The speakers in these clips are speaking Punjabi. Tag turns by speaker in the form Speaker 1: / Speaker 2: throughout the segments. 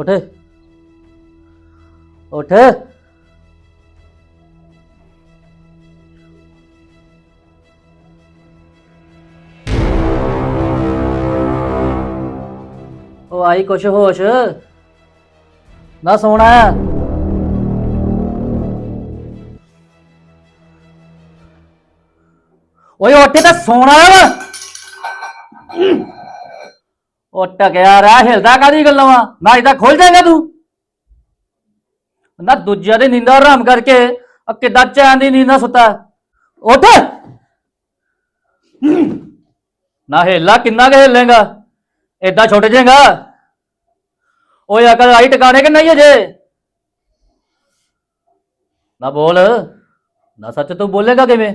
Speaker 1: ਉੱਠ। ਉੱਠ। ਉਹ ਆਈ ਕੁਛ ਹੋਸ਼। ਨਾ ਸੋਣਾ ਓਏ ਉੱਠ ਤਾਂ ਸੋਣਾ ਵਾ ਉਹ ਟਕਿਆ ਰਹਿ, ਹਿਲਦਾ ਕਾਦੀ ਗੱਲਾਂ ਵਾ ਨਾ ਇਦਾਂ ਖੁੱਲ ਜਾਏਗਾ ਤੂੰ। ਨਾ ਦੂਜਿਆਂ ਦੀ ਨੀਂਦਾਂ ਹਰਾਮ ਕਰਕੇ ਆ ਕਿੱਦਾਂ ਚੈਨ ਦੀ ਨੀਂਦ ਸੁੱਤਾ? ਉੱਠ! ਨਾ ਹਿੱਲਾ ਕਿੰਨਾ ਕੁ ਹਿੱਲੇਗਾ? ਏਦਾਂ ਛੁੱਟ ਜਾਏਗਾ? ਓਏ ਅਕਲ ਆਈ ਟਿਕਾਣੇ ਕਿ ਨਹੀਂ ਅਜੇ? ਨਾ ਬੋਲ। ਨਾ ਸੱਚ ਤੂੰ ਬੋਲੇਗਾ ਕਿਵੇਂ?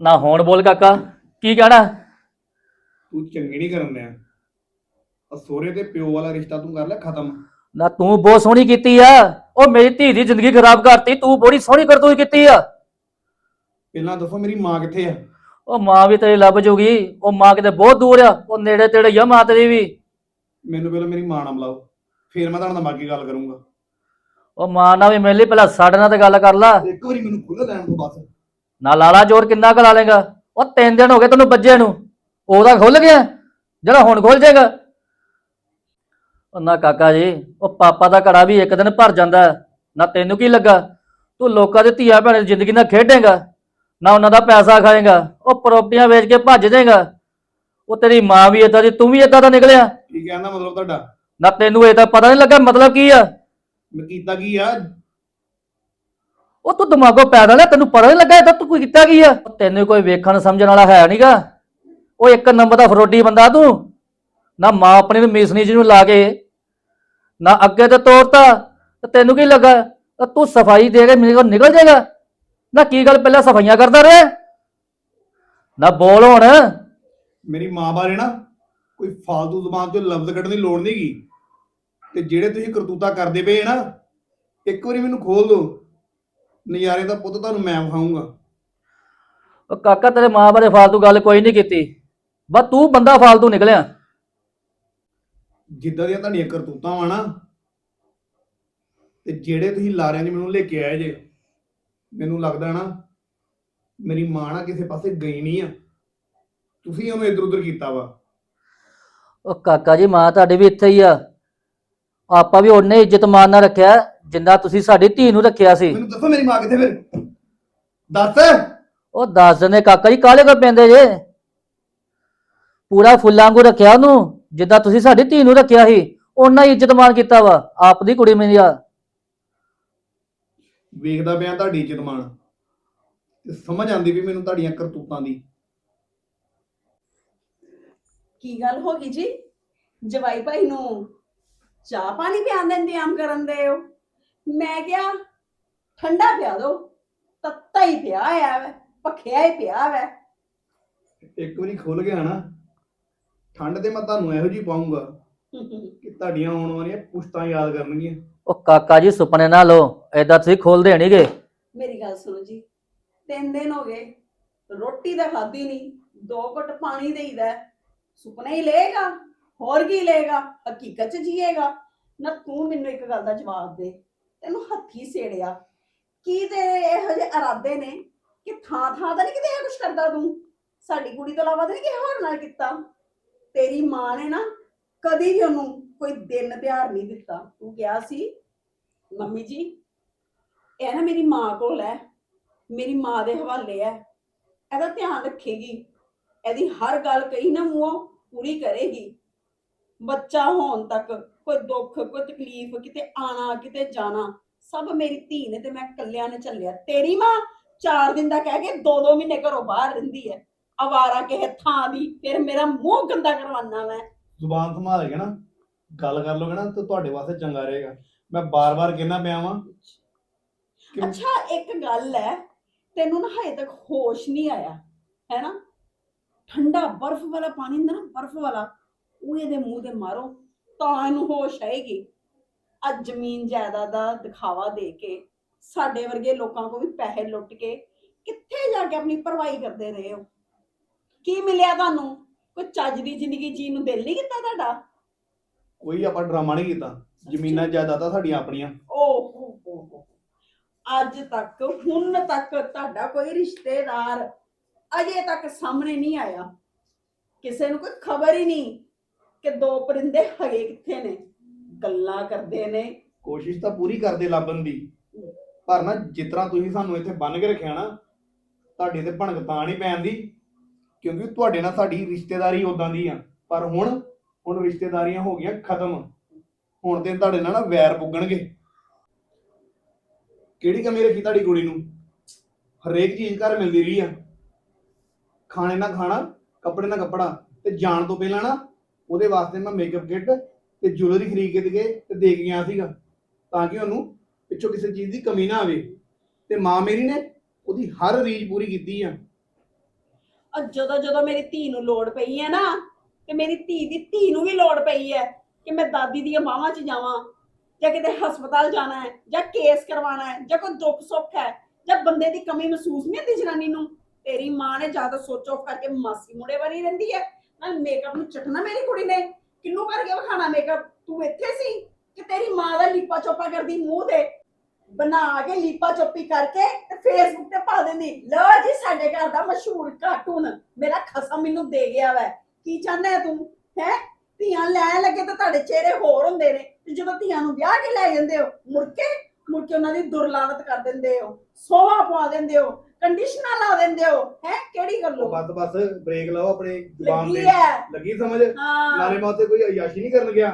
Speaker 1: ਨਾ ਹੁਣ ਬੋਲ ਕਾਕਾ, ਕੀ ਕਹਿਣਾ?
Speaker 2: ਤੂੰ ਚੰਗੀ ਨਹੀਂ ਕਰਨ ਦਿਆ। ਆ ਸੋਹਰੇ ਤੇ ਪਿਓ ਵਾਲਾ ਰਿਸ਼ਤਾ ਤੂੰ ਕਰ ਲਿਆ ਖਤਮ।
Speaker 1: ਨਾ ਤੂੰ ਬਹੁਤ ਸੋਹਣੀ ਕੀਤੀ ਆ। ਉਹ ਮੇਰੀ ਧੀ ਦੀ ਜ਼ਿੰਦਗੀ ਖਰਾਬ ਕਰਤੀ ਤੂੰ ਬੜੀ ਸੋਹਣੀ ਕਰਤੂਈ ਕੀਤੀ ਆ।
Speaker 2: ਪਹਿਲਾਂ ਦੱਸੋ ਮੇਰੀ ਮਾਂ ਕਿੱਥੇ ਆ?
Speaker 1: ਉਹ ਮਾਂ ਵੀ ਤੇਰੀ ਲੱਭ ਜੂਗੀ। ਉਹ ਮਾਂ ਕਿਤੇ ਬਹੁਤ ਦੂਰ ਆ। ਉਹ ਨੇੜੇ ਤੇੜੇ ਹੀ ਆ ਮਾਂ ਤੇਰੀ ਵੀ।
Speaker 2: ਮੈਨੂੰ ਪਹਿਲਾਂ ਮੇਰੀ ਮਾਂ ਨਾਲ ਮਿਲਾਓ ਫੇਰ ਮੈਂ ਤੁਹਾਡੇ ਨਾਲ ਬਾਕੀ ਗੱਲ ਕਰੂੰਗਾ।
Speaker 1: ਉਹ ਮਾਂ ਨਾਲ ਵੀ ਮਿਲ ਲਈ ਪਹਿਲਾਂ ਸਾਡੇ ਨਾਲ ਤੇ ਗੱਲ ਕਰ ਲਾ।
Speaker 2: ਇੱਕ ਵਾਰੀ ਮੈਨੂੰ ਖੁੱਲ੍ਹ ਲੈਣ ਤੋਂ ਬਸ।
Speaker 1: ਨਾ ਲਾਲਾ ਜੋਰ ਕਿੰਨਾ ਕੁ ਲਾ ਲੇਗਾ। ਉਹ ਤਿੰਨ ਦਿਨ ਹੋ ਗਏ ਤੈਨੂੰ ਬੱਜੇ ਨੂੰ। ਉਹਦਾ ਖੁੱਲ ਗਿਆ ਜਿਹੜਾ ਹੁਣ ਖੁੱਲ ਜਾਏਗਾ। ਉਹ ਨਾ ਕਾਕਾ ਜੀ ਉਹ ਪਾਪਾ ਦਾ ਘੜਾ ਵੀ ਇੱਕ ਦਿਨ ਭਰ ਜਾਂਦਾ। ਨਾ ਤੈਨੂੰ ਕੀ ਲੱਗਾ? ਤੂੰ ਲੋਕਾਂ ਦੇ ਧੀਆ ਭੈਣਾਂ ਦੀ ਜ਼ਿੰਦਗੀ ਨਾਲ ਖੇਡੇਗਾ ਨਾ ਉਹਨਾਂ ਦਾ ਪੈਸਾ ਖਾਏਗਾ ਉਹ ਪ੍ਰਾਪਰਟੀਆਂ ਵੇਚ ਕੇ ਭੱਜ ਜਾਏਗਾ। ਉਹ ਤੇਰੀ ਮਾਂ ਵੀ ਏਦਾਂ ਦੀ ਤੂੰ ਵੀ ਏਦਾਂ ਦਾ ਨਿਕਲਿਆ।
Speaker 2: ਕੀ ਕਹਿੰਦਾ ਮਤਲਬ ਤੁਹਾਡਾ?
Speaker 1: ਨਾ ਤੈਨੂੰ ਇਹ ਤਾਂ ਪਤਾ ਨਹੀਂ ਲੱਗਾ ਮਤਲਬ ਕੀ ਆ?
Speaker 2: ਮੈਂ ਕੀਤਾ ਕੀ ਆ?
Speaker 1: ਉਹ ਤੂੰ ਦਿਮਾਗੋਂ ਪੈਦਲ ਹੈ ਤੈਨੂੰ ਪਤਾ ਨਹੀਂ ਲੱਗਾ ਇਹ ਤਾਂ ਤੂੰ ਕੋਈ ਕੀਤਾ ਕੀ ਆ? ਉਹ ਤੈਨੂੰ ਕੋਈ ਵੇਖਣ ਸਮਝਣ ਵਾਲਾ ਹੈ ਨਹੀਂਗਾ ਉਹ ਇੱਕ ਨੰਬਰ ਦਾ ਫਰੋਡੀ ਬੰਦਾ ਤੂੰ। ਨਾ ਮਾਂ ਆਪਣੀ ਨੂੰ ਮੀਸਨੀ ਜੀ ਨੂੰ ਲਾ ਕੇ ਨਾ ਅੱਗੇ ਤੇ ਤੋਰਤਾ ਤੇ ਤੈਨੂੰ ਕੀ ਲੱਗਾ? ਤਾਂ ਸਫ਼ਾਈ ਦੇ ਕੇ ਮੇਰੇ ਕੋਲ ਨਿਕਲ ਜਾਏਗਾ। ਨਾ ਕੀ ਗੱਲ ਪਹਿਲਾਂ ਸਫਾਈਆਂ ਕਰਦਾ ਰਹੇ? ਨਾ ਬੋਲ ਹੁਣ।
Speaker 2: ਮੇਰੀ ਮਾਂ ਬਾਰੇ ਨਾ ਕੋਈ ਫਾਲਤੂ ਜ਼ਬਾਨ ਤੋਂ ਲਫ਼ਜ਼ ਕੱਢਣ ਦੀ ਲੋੜ ਨਹੀਂਗੀ ਤੇ ਜਿਹੜੇ ਤੁਸੀਂ ਕਰਤੂਤਾ ਕਰਦੇ ਪਏ ਨਾ ਇੱਕ ਵਾਰੀ ਮੈਨੂੰ ਖੋਲ ਦਿਓ ਨਜ਼ਾਰੇ ਦਾ ਪੁੱਤ ਤੁਹਾਨੂੰ ਮੈਂ ਵਿਖਾਊਂਗਾ।
Speaker 1: ਉਹ ਕਾਕਾ ਤੇਰੇ ਮਾਂ ਬਾਰੇ ਫਾਲਤੂ ਗੱਲ ਕੋਈ ਨਹੀਂ ਕੀਤੀ। ਬਸ ਤੂੰ ਬੰਦਾ ਫਾਲਤੂ ਨਿਕਲਿਆ।
Speaker 2: ਜਿੱਦਾਂ ਦੀਆਂ ਤੁਹਾਡੀਆਂ ਕਰਤੂਤਾਂ ਵਾ ਨਾ ਤੇ ਜਿਹੜੇ ਤੁਸੀਂ ਲਾਰਿਆਂ 'ਚ ਮੈਨੂੰ ਲੈ ਕੇ ਆਏ ਜੇ ਮੈਨੂੰ ਲੱਗਦਾ ਨਾ ਮੇਰੀ ਮਾਂ ਨਾ ਕਿਸੇ ਪਾਸੇ ਗਈ ਨਹੀਂ ਆ। ਤੁਸੀਂ ਉਹਨੂੰ ਇੱਧਰ ਉੱਧਰ ਕੀਤਾ ਵਾ।
Speaker 1: ਉਹ ਕਾਕਾ ਜੀ ਮਾਂ ਤੁਹਾਡੀ ਵੀ ਇੱਥੇ ਹੀ ਆ। ਆਪਾਂ ਵੀ ਉਹਨੇ ਇੱਜ਼ਤ ਮਾਨ ਨਾਲ ਰੱਖਿਆ ਜਿੰਨਾ ਤੁਸੀਂ ਸਾਡੀ ਧੀ ਨੂੰ ਰੱਖਿਆ ਸੀ।
Speaker 2: ਮੈਨੂੰ ਦੱਸੋ ਮੇਰੀ ਮਾਂ ਕਿੱਥੇ ਫਿਰ? ਦੱਸ।
Speaker 1: ਉਹ ਦੱਸ ਦਿੰਦੇ ਕਾਕਾ ਜੀ ਕਾਲੇ ਕੋ ਪੈਂਦੇ ਜੇ? ਪੂਰਾ ਫੁੱਲਾਂ ਵਾਂਗੂ ਰੱਖਿਆ ਉਹਨੂੰ ਜਿੱਦਾਂ ਤੁਸੀਂ ਸਾਡੀ ਧੀ ਨੂੰ ਰੱਖਿਆ ਸੀ ਉਹਨਾਂ ਹੀ ਇੱਜ਼ਤ ਮਾਨ ਕੀਤਾ ਵਾ ਆਪ ਦੀ ਕੁੜੀ ਮੇਰੀ ਆ।
Speaker 2: ਵੇਖਦਾ ਪਿਆ ਤੁਹਾਡੀ ਇੱਜ਼ਤ ਮਾਣ ਤੇ ਸਮਝ ਆਂਦੀ ਵੀ ਮੈਨੂੰ ਤੁਹਾਡੀਆਂ ਕਰਤੂਤਾਂ ਦੀ।
Speaker 3: ਕੀ ਗੱਲ ਹੋ ਗਈ ਜੀ? ਜਵਾਈ ਭਾਈ ਨੂੰ ਚਾਹ ਪਾਣੀ ਪਿਆਉਣ ਦਾ ਇੰਤਜ਼ਾਮ ਕਰਨ ਦੇ ਹੋ ਮੈਂ ਕਿਹਾ ਠੰਡਾ ਪਿਆ ਦੋ ਤੱਤਾ ਹੀ ਪਿਆ ਆ ਵੈ ਪੱਖਿਆ ਹੀ ਪਿਆ ਵੈ।
Speaker 2: ਇੱਕ ਵਾਰੀ ਖੁੱਲ ਗਿਆ ਨਾ ਠੰਡ ਤੇ ਮੈਂ ਤੁਹਾਨੂੰ ਇਹੋ ਜੀ ਪਾਉਂਗਾ ਕਿ ਤੁਹਾਡੀਆਂ ਆਉਣ ਵਾਲੀਆਂ ਪੁਸ਼ਤਾਂ ਯਾਦ ਕਰਨਗੀਆਂ।
Speaker 1: ਉਹ ਕਾਕਾ ਜੀ ਸੁਪਨੇ ਨਾ ਲਓ ਏਦਾਂ ਤੁਸੀਂ ਖੋਲਦੇ ਨਹੀਂਗੇ
Speaker 3: ਮੇਰੀ ਗੱਲ ਸੁਣੋ ਜੀ ਤਿੰਨ ਦਿਨ ਹੋ ਗਏ ਰੋਟੀ ਤਾਂ ਖਾਧੀ ਨਹੀਂ ਦੋ ਘੁੱਟ ਪਾਣੀ ਦੇਈਦਾ ਹੈ। ਸੁਪਨੇ ਹੀ ਲਏਗਾ ਹੋਰ ਕੀ ਲਏਗਾ ਹਕੀਕਤ ਚ ਜੀਏਗਾ। ਨਾ ਤੂੰ ਮੈਨੂੰ ਇੱਕ ਗੱਲ ਦਾ ਜਵਾਬ ਦੇ ਤੈਨੂੰ ਹੱਥੀ ਸੇੜਿਆ। ਕੀ ਤੇਰੇ ਇਹੋ ਜਿਹੇ ਇਰਾਦੇ ਨੇ ਕਿ ਥਾਂ ਥਾਂ ਦਾ ਨਹੀਂ ਕਿਤੇ ਇਹ ਕੁਝ ਕਰਦਾ ਤੂੰ? ਸਾਡੀ ਕੁੜੀ ਤੋਂ ਇਲਾਵਾ ਤਾਂ ਨਹੀਂ ਕਿਸੇ ਹੋਰ ਨਾਲ ਕੀਤਾ। ਤੇਰੀ ਮਾਂ ਨੇ ਨਾ ਕਦੀ ਵੀ ਉਹਨੂੰ ਕੋਈ ਦਿਨ ਤਿਉਹਾਰ ਨਹੀਂ ਦਿੱਤਾ। ਤੂੰ ਕਿਹਾ ਸੀ, ਮੰਮੀ ਜੀ, ਇਹ ਨਾ ਮੇਰੀ ਮਾਂ ਕੋਲ ਹੈ, ਮੇਰੀ ਮਾਂ ਦੇ ਹਵਾਲੇ ਹੈ, ਇਹਦਾ ਧਿਆਨ ਰੱਖੇਗੀ, ਇਹਦੀ ਹਰ ਗੱਲ ਕਹੀ ਨਾ ਮੂੰਹੋਂ, ਪੂਰੀ ਕਰੇਗੀ। ਬੱਚਾ ਹੋਣ ਤੱਕ ਕੋਈ ਦੁੱਖ, ਕੋਈ ਤਕਲੀਫ, ਕਿਤੇ ਆਣਾ ਕਿਤੇ ਜਾਣਾ, ਸਭ ਮੇਰੀ ਧੀ ਨੇ ਤੇ ਮੈਂ ਇਕੱਲਿਆਂ ਨੇ ਚੱਲਿਆ ਤੇਰੀ ਮਾਂ ਚਾਰ ਦਿਨ ਦਾ ਕਹਿ ਕੇ ਦੋ ਦੋ ਮਹੀਨੇ ਘਰੋਂ ਬਾਹਰ ਰਹਿੰਦੀ ਹੈ। ਅਵਾਰਾ ਕਿਸੇ ਥਾਂ ਦੀ ਫਿਰ ਮੇਰਾ ਮੂੰਹ ਗੰਦਾ ਕਰਵਾਨਾ ਮੈਂ।
Speaker 2: ਜ਼ੁਬਾਨ ਸੰਭਾਲ ਕੇ ਨਾ ਗੱਲ ਕਰ ਲੋਗੇ ਨਾ ਤਾਂ ਤੁਹਾਡੇ ਵਾਸਤੇ ਚੰਗਾ ਰਹੇਗਾ। ਮੈਂ ਬਾਰ-ਬਾਰ ਕਹਿਣਾ ਪਿਆ ਵਾਂ ਕਿ
Speaker 3: ਅੱਛਾ ਇੱਕ ਗੱਲ ਹੈ ਤੈਨੂੰ ਨਾ ਹਜੇ ਤੱਕ ਹੋਸ਼ ਨਹੀਂ ਆਇਆ ਹੈ ਨਾ ਠੰਡਾ ਬਰਫ਼ ਵਾਲਾ ਪਾਣੀ ਹੁੰਦਾ ਨਾ ਬਰਫ਼ ਵਾਲਾ ਉਹ ਇਹਦੇ ਮੂੰਹ ਤੇ ਮਾਰੋ ਤਾਂ ਇਹਨੂੰ ਹੋਸ਼ ਆਏਗੀ। ਅੱਜ ਜ਼ਮੀਨ ਜਾਇਦਾਦ ਦਾ ਦਿਖਾਵਾ ਦੇ ਕੇ ਸਾਡੇ ਵਰਗੇ ਲੋਕਾਂ ਕੋ ਵੀ ਪੈਸੇ ਲੁੱਟ ਕੇ ਕਿੱਥੇ ਜਾ ਕੇ ਆਪਣੀ ਪਰਵਾਹੀ ਕਰਦੇ ਰਹੇ ਹੋ? ਕੀ ਮਿਲਿਆ ਤੁਹਾਨੂੰ? ਕੋਈ ਚੱਜ ਦੀ ਜ਼ਿੰਦਗੀ ਜੀਣ ਨੂੰ ਦਿਲ ਨਹੀਂ ਕੀਤਾ ਤੁਹਾਡਾ?
Speaker 2: ਕੋਈ ਆਪਾਂ ਡਰਾਮਾ ਨਹੀਂ ਕੀਤਾ। ਜ਼ਮੀਨਾਂ ਜਾਇਦਾਦਾਂ ਸਾਡੀਆਂ ਆਪਣੀਆਂ।
Speaker 3: ਓਹ ਹੋ ਹੋ। ਹੋ। ਅੱਜ ਤੱਕ ਹੁਣ ਤੱਕ ਤੁਹਾਡਾ ਕੋਈ ਰਿਸ਼ਤੇਦਾਰ ਅਜੇ ਤੱਕ ਸਾਹਮਣੇ ਨਹੀਂ ਆਇਆ। ਕਿਸੇ ਨੂੰ ਕੋਈ ਖਬਰ ਹੀ ਨਹੀਂ ਕਿ ਦੋ ਪਰਿੰਦੇ ਹੈਗੇ ਕਿੱਥੇ ਨੇ। ਗੱਲਾਂ ਕਰਦੇ ਨੇ।
Speaker 2: ਕੋਸ਼ਿਸ਼ ਤਾਂ ਪੂਰੀ ਕਰਦੇ ਲੱਭਣ ਦੀ। ਪਰ ਨਾ ਜਿਸ ਤਰ੍ਹਾਂ ਤੁਸੀਂ ਸਾਨੂੰ ਇੱਥੇ ਬੰਨ ਕੇ ਰੱਖਿਆ ਨਾ ਤੁਹਾਡੇ ਤੇ ਭਣਕ ਤਾਂ ਨਹੀਂ ਪੈਣ ਦੀ। ਕਿਉਂਕਿ ਤੁਹਾਡੇ ਨਾਲ ਸਾਡੀ ਰਿਸ਼ਤੇਦਾਰੀ ਉਦਾਂ ਦੀ ਆ। ਪਰ ਹੁਣ ਹੁਣ ਰਿਸ਼ਤੇਦਾਰੀਆਂ ਹੋ ਗਈਆਂ ਖਤਮ। ਹੁਣ ਤੇ ਤੁਹਾਡੇ ਨਾਲ ਨਾ ਵੈਰ ਪੁੱਗਣਗੇ। ਕਿਹੜੀ ਕਮੀ ਰੱਖੀ ਤੁਹਾਡੀ ਕੁੜੀ ਨੂੰ? ਹਰੇਕ ਚੀਜ਼ ਘਰ ਮਿਲਦੀ ਰਹੀ ਆ। ਖਾਣੇ ਨਾਲ ਖਾਣਾ, ਕੱਪੜੇ ਨਾਲ ਕੱਪੜਾ। ਤੇ ਜਾਣ ਤੋਂ ਪਹਿਲਾਂ ਨਾ, ਉਹਦੇ ਵਾਸਤੇ ਮੈਂ ਮੇਕਅਪ ਕਿੱਟ ਤੇ ਜੁਐਲਰੀ ਖਰੀਦ ਕੇ ਦੇ ਤੇ ਦੇ ਕੇ ਗਿਆ ਸੀਗਾ। ਤਾਂ ਕਿ ਉਹਨੂੰ ਪਿੱਛੋਂ ਕਿਸੇ ਚੀਜ਼ ਦੀ ਕਮੀ ਨਾ ਆਵੇ। ਤੇ ਮਾਂ ਮੇਰੀ ਨੇ ਉਹਦੀ ਹਰ ਰੀਝ ਪੂਰੀ ਕੀਤੀ ਆ।
Speaker 3: ਔਰ ਜਦੋਂ ਜਦੋਂ ਮੇਰੀ ਧੀ ਨੂੰ ਲੋੜ ਪਈ ਹੈ ਨਾ, ਤੇ ਮੇਰੀ ਧੀ ਦੀ ਧੀ ਨੂੰ ਵੀ ਲੋੜ ਪਈ ਹੈ ਕਿ ਮੈਂ ਦਾਦੀ ਦੀਆਂ ਬਾਹਾਂ 'ਚ ਜਾਵਾਂ, ਜਾਂ ਕਿਤੇ ਹਸਪਤਾਲ ਜਾਣਾ ਹੈ, ਜਾਂ ਕੇਸ ਕਰਵਾਉਣਾ ਹੈ, ਜਾਂ ਕੋਈ ਦੁੱਖ ਸੁੱਖ ਹੈ, ਜਾਂ ਬੰਦੇ ਦੀ ਕਮੀ ਮਹਿਸੂਸ ਨਹੀਂ ਹੁੰਦੀ ਜਨਾਨੀ ਨੂੰ, ਤੇਰੀ ਮਾਂ ਨੇ ਜ਼ਿਆਦਾ ਸੋਚ ਸੋਚੋ ਕਰਕੇ ਮਾਸੀ ਮੁੰਡੇ ਬਣੀ ਰਹਿੰਦੀ ਹੈ। ਨਾਲ ਮੇਕਅਪ ਨੂੰ ਚਟਣਾ ਮੇਰੀ ਕੁੜੀ ਨੇ, ਕਿੰਨੂੰ ਕਰਕੇ ਵਿਖਾਣਾ ਮੇਕਅਪ ਤੂੰ ਇੱਥੇ ਸੀ ਕਿ ਤੇਰੀ ਮਾਂ ਦਾ ਲੀਪਾ ਚੋਪਾ ਕਰਦੀ ਮੂੰਹ ਤੇ ਬਣਾ ਕੇ ਲੀਪਾ ਚੋਪੀ ਕਰਕੇ ਤੇ ਫੇਸਬੁੱਕ ਤੇ ਪਾ ਦਿੰਦੀ ਲਓ ਜੀ ਸਾਡੇ ਘਰ ਦਾ ਮਸ਼ਹੂਰ ਕਾਰਟੂਨ ਮੇਰਾ ਖਸਮ ਮੈਨੂੰ ਦੇ ਗਿਆ ਵੈ। ਕੀ ਚਾਹੁੰਦਾ ਹੈ ਤੂੰ? ਹੈ? ਧੀਆਂ ਲੈਣ ਲੱਗੇ ਤਾਂ ਤੁਹਾਡੇ ਚਿਹਰੇ ਹੋਰ ਹੁੰਦੇ ਨੇ ਤੇ ਜਦੋਂ ਧੀਆਂ ਨੂੰ ਵਿਆਹ ਕੇ ਲੈ ਜਾਂਦੇ ਹੋ ਮੁੜ ਕੇ ਮੁੜ ਕੇ ਉਹਨਾਂ ਦੀ ਦੁਰਲਾਨਤ ਕਰ ਦਿੰਦੇ ਹੋ ਸੋਹਾ ਪਵਾ ਦਿੰਦੇ ਹੋ ਕੰਡੀਸ਼ਨਾਂ ਲਾ ਦਿੰਦੇ ਹੋ ਹੈ? ਕਿਹੜੀ ਗੱਲੋਂ
Speaker 2: ਬਸ ਬਸ ਬ੍ਰੇਕ ਲਾਓ ਆਪਣੇ ਜ਼ੁਬਾਨ
Speaker 3: ਲੱਗੀ
Speaker 2: ਤੇ।
Speaker 3: ਹੈ
Speaker 2: ਲੱਗੀ ਸਮਝ?
Speaker 3: ਹਾਂ।
Speaker 2: ਨਾਲੇ ਮੈਂ ਉੱਥੇ ਕੋਈ ਅਯਾਸ਼ੀ ਨਹੀਂ ਕਰਨ ਗਿਆ।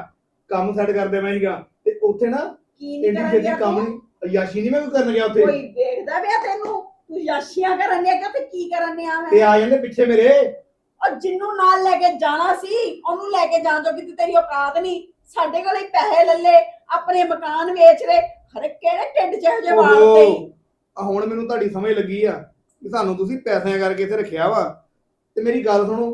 Speaker 2: ਕੰਮ ਸੈੱਟ ਕਰਦੇ ਮੈਂ ਸੀਗਾ ਤੇ ਉੱਥੇ ਨਾ
Speaker 3: ਕੀ ਨਹੀਂ
Speaker 2: ਇੰਨੀ ਛੇਤੀ ਕੰਮ? ਨਹੀਂ ਅਯਾਸ਼ੀ ਨਹੀਂ ਮੈਂ ਕੋਈ ਕਰਨ ਗਿਆ ਉੱਥੇ?
Speaker 3: ਕੋਈ ਵੇਖਦਾ ਪਿਆ ਤੈਨੂੰ? ਤੂੰ ਯਾਸ਼ੀਆਂ ਕਰਨ ਡਿਆ ਕਿ ਕੀ ਕਰਨ ਡਿਆ
Speaker 2: ਤੇ
Speaker 3: ਮੈਂ
Speaker 2: ਆ ਜਾਂਦੇ ਪਿੱਛੇ ਮੇਰੇ?
Speaker 3: ਔਰ ਜਿੰਨੂੰ ਨਾਲ ਲੈ ਕੇ ਜਾਣਾ ਸੀ ਉਹਨੂੰ ਲੈ ਕੇ ਜਾਣ ਤੇ ਤੇਰੀ ਔਕਾਤ ਨਹੀਂ। ਸਾਡੇ ਕੋਲ ਹੀ ਪੈਸੇ ਲੱਲੇ ਆਪਣੇ ਮਕਾਨ ਵੇਚ ਰਹੇ ਹਰੇ ਕਿਹੜੇ ਢਿੱਡ ਚ ਜਿਹੇ ਵਾਲ
Speaker 2: ਓਹੋ।
Speaker 3: ਪਈ
Speaker 2: ਆ ਹੁਣ ਮੈਨੂੰ ਤੁਹਾਡੀ ਸਮਝ ਲੱਗੀ ਆ ਕਿ ਸਾਨੂੰ ਤੁਸੀਂ ਪੈਸਿਆਂ ਕਰਕੇ ਇੱਥੇ ਰੱਖਿਆ ਵਾ। ਤੇ ਮੇਰੀ ਗੱਲ ਸੁਣੋ।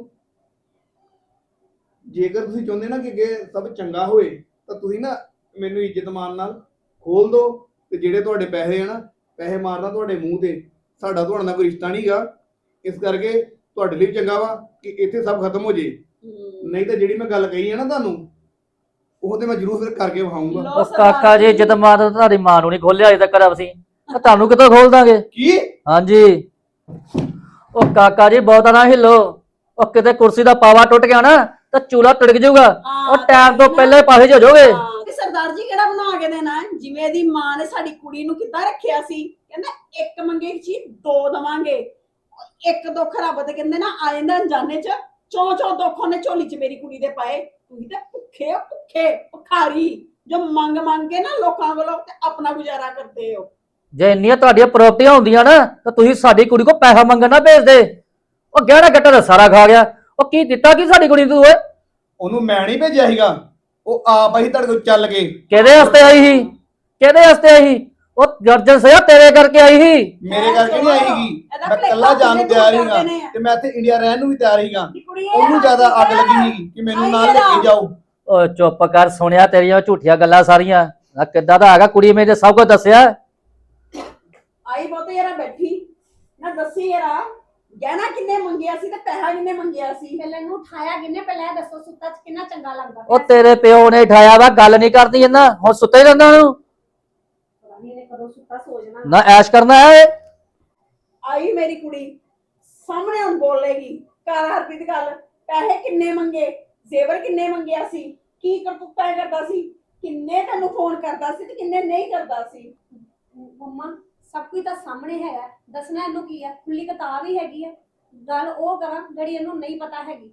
Speaker 2: ਜੇਕਰ ਤੁਸੀਂ ਚਾਹੁੰਦੇ ਨਾ ਕਿ ਅੱਗੇ ਸਭ ਚੰਗਾ ਹੋਏ ਤਾਂ ਤੁਸੀਂ ਨਾ ਮੈਨੂੰ ਇੱਜ਼ਤ ਮਾਨ ਨਾਲ ਖੋਲ ਦਿਓ ਤੇ ਜਿਹੜੇ ਤੁਹਾਡੇ ਪੈਸੇ ਆ ਨਾ ਪੈਸੇ ਮਾਰਦਾ ਤੁਹਾਡੇ ਮੂੰਹ ਤੇ ਸਾਡਾ ਤੁਹਾਡੇ ਨਾਲ ਕੋਈ ਰਿਸ਼ਤਾ ਨਹੀਂਗਾ ਇਸ ਕਰਕੇ ਤੁਹਾਡੇ ਲਈ ਚੰਗਾ ਵਾ ਕਿ ਇੱਥੇ ਸਭ ਖਤਮ ਹੋ ਜੇ। ਨਹੀਂ ਤਾਂ ਜਿਹੜੀ ਮੈਂ ਗੱਲ ਕਹੀ ਹੈ ਨਾ ਤੁਹਾਨੂੰ ਉਹ ਤੇ ਮੈਂ ਜ਼ਰੂਰ ਫਿਰ ਕਰਕੇ
Speaker 1: ਉਹ
Speaker 3: ਸਰਦਾਰ
Speaker 1: ਕਾਕਾ ਜੀ
Speaker 3: ਜੀ।
Speaker 1: ਇੱਜ਼ਤ ਮਾਨ ਤਾਂ ਤੁਹਾਡੀ ਮਾਂ ਨੂੰ ਨਹੀਂ ਖੋਲਿਆ ਅਜੇ ਤੱਕ ਅਸੀਂ ਤਾਂ ਤੁਹਾਨੂੰ ਕਿੱਥੋਂ ਖੋਲ ਦਾਂਗੇ?
Speaker 2: ਕੀ?
Speaker 1: ਹਾਂਜੀ। ਉਹ ਕਾਕਾ ਜੀ ਬਹੁਤਾ ਨਾ ਹਿੱਲੋ। ਉਹ ਕਿਤੇ ਕੁਰਸੀ ਦਾ ਪਾਵਾ ਟੁੱਟ ਗਿਆ ਨਾ ਤਾਂ ਚੂਲਾ ਟੁੱਟ ਜਾਊਗਾ। ਉਹ ਟਾਈਮ ਤੋਂ ਪਹਿਲਾਂ ਪਾਸੇ 'ਚ ਹੋ ਜਾਓਗੇ।
Speaker 3: ਸਰਦਾਰ ਜੀ ਕਿਹੜਾ ਬਣਾ ਕੇ ਦੇਣਾ ਹੈ? ਜਿਵੇਂ ਦੀ ਮਾਂ ਨੇ ਸਾਡੀ ਕੁੜੀ ਨੂੰ ਕਿੱਦਾਂ ਰੱਖਿਆ ਸੀ? ਕਹਿੰਦਾ ਇੱਕ ਮੰਗੇ ਚੀ ਦੋ ਦਵਾਂਗੇ। ਇੱਕ ਦੁੱਖ ਰੱਬ ਤੇ ਕਹਿੰਦੇ ਨਾ ਆ ਜਾਂਦਾ ਅਣਜਾਣੇ ਚ। ਚੌ ਚੌ ਦੁੱਖ ਉਹਨੇ ਝੋਲੀ ਚ ਮੇਰੀ ਕੁੜੀ ਦੇ ਪਾਏ। ਤੁਸੀਂ ਤਾਂ ਭੁੱਖੇ ਹੋ ਭੁੱਖੇ ਭੁਖਾਰੀ। ਜੋ ਮੰਗ ਮੰਗ ਕੇ ਨਾ ਲੋਕਾਂ ਕੋਲੋਂ ਤੇ ਆਪਣਾ ਗੁਜ਼ਾਰਾ ਕਰਦੇ ਹੋ।
Speaker 1: ਜੇ ਇੰਨੀਆਂ ਤੁਹਾਡੀਆਂ ਪ੍ਰਾਪਰਟੀਆਂ ਹੁੰਦੀਆਂ ਨਾ ਤਾਂ ਤੁਸੀਂ ਸਾਡੀ ਕੁੜੀ ਕੋ ਪੈਸਾ ਮੰਗਣ ਨਾ ਭੇਜਦੇ ਉਹ ਗਹਿਣਾ ਗੱਟਾ ਦਾ ਸਾਰਾ ਖਾ ਗਿਆ। ਉਹ ਕੀ ਦਿੱਤਾ ਕੀ ਸਾਡੀ ਕੁੜੀ ਨੂੰ ਤੂੰ ਓਏ?
Speaker 2: ਉਹਨੂੰ ਮੈਂ ਨਹੀਂ ਭੇਜਿਆ ਸੀਗਾ। ਉਹ ਆਪ ਹੀ ਤੁਹਾਡੇ ਕੋਲ ਚੱਲ ਕੇ
Speaker 1: ਕਿਹਦੇ ਵਾਸਤੇ ਆਈ ਸੀ? ਕਿਹਦੇ ਵਾਸਤੇ ਆਈ ਸੀ? ਉਹ ਗਰਜਨ ਸਿਆ ਤੇਰੇ ਕਰਕੇ ਆਈ ਸੀ?
Speaker 2: ਮੇਰੇ ਕਰਕੇ ਨਹੀਂ ਆਈਗੀ ਮੈਂ ਇਕੱਲਾ ਜਾਣ ਨੂੰ ਤਿਆਰ
Speaker 3: ਨੇ।
Speaker 2: ਤੇ ਮੈਂ ਇੱਥੇ ਇੰਡੀਆ ਰਹਿਣ ਨੂੰ ਵੀ ਤਿਆਰ
Speaker 3: ਇਹ
Speaker 2: ਉਹਨੂੰ ਜ਼ਿਆਦਾ ਅੱਗ ਲੱਗੀ ਸੀਗੀ ਕਿ ਮੈਨੂੰ ਨਾਲ ਲੈ। ਕੇ ਜਾਓ।
Speaker 1: ਓ ਚੁੱਪ ਕਰ ਸੁਣਿਆ ਤੇਰੀਆਂ ਝੂਠੀਆਂ ਗੱਲਾਂ ਸਾਰੀਆਂ। ਆ ਕਿੱਦਾਂ ਦਾ ਹੈਗਾ? ਕੁੜੀ ਮੇਰੇ ਸਭ ਕੁਝ ਦੱਸਿਆ।
Speaker 3: ਆਈ ਬਹੁਤੇ ਯਾਰਾ ਬੈਠੀ। ਨਾ ਦੱਸੀ ਯਾਰਾ। ਗਹਿਣਾ ਕਿੰਨੇ ਮੰਗਿਆ ਸੀ ਤੇ ਪੈਸਾ ਕਿੰਨੇ ਮੰਗਿਆ ਸੀ?
Speaker 4: ਪਹਿਲਾਂ ਇਹਨੂੰ ਉਠਾਇਆ ਕਿੰਨੇ? ਪਹਿਲਾਂ ਇਹ ਦੱਸੋ ਸੁੱਤਾ ਚ ਕਿੰਨਾ ਚੰਗਾ ਲੱਗਦਾ
Speaker 1: ਉਹ ਤੇਰੇ ਪਿਓ ਨੇ ਠਾਇਆ ਵਾ ਗੱਲ ਨਹੀਂ ਕਰਦੀ ਇਹਨਾਂ। ਹੁਣ ਸੁੱਤੇ ਹੀ ਰਹਿੰਦਾ ਉਹਨੂੰ।
Speaker 4: ਪਤਾ ਨੀ ਇਹਨੇ ਕਦੋਂ ਸੁੱਤਾ ਸੋ ਜਾਣਾ।
Speaker 1: ਨਾ ਐਸ਼ ਕਰਨਾ ਹੈ
Speaker 3: ਆਈ ਮੇਰੀ ਕੁੜੀ ਸਾਹਮਣੇ ਹੁਣ ਬੋਲੇਗੀ। ਘਰ ਹਰਪ੍ਰੀਤ ਗੱਲ ਪੈਸੇ ਕਿੰਨੇ ਮੰਗੇ? ਜ਼ੇਵਰ ਕਿੰਨੇ ਮੰਗਿਆ ਸੀ? ਕੀ ਕਰਤੂਤਾਂ ਕਰਦਾ ਸੀ? ਕਿੰਨੇ ਤੈਨੂੰ ਫੋਨ ਕਰਦਾ ਸੀ ਤੇ ਕਿੰਨੇ ਨਹੀਂ ਕਰਦਾ ਸੀ?
Speaker 4: ਮੰਮਾ ਸਭ ਕੁਝ ਤਾਂ ਸਾਹਮਣੇ ਹੈਗਾ। ਦੱਸਣਾ ਇਹਨੂੰ ਕੀ ਹੈ ਖੁੱਲੀ ਕਿਤਾਬ ਹੀ ਹੈਗੀ ਹੈ ਗੱਲ ਉਹ ਕਰਾਂ ਜਿਹੜੀ ਇਹਨੂੰ ਨਹੀਂ ਪਤਾ ਹੈਗੀ।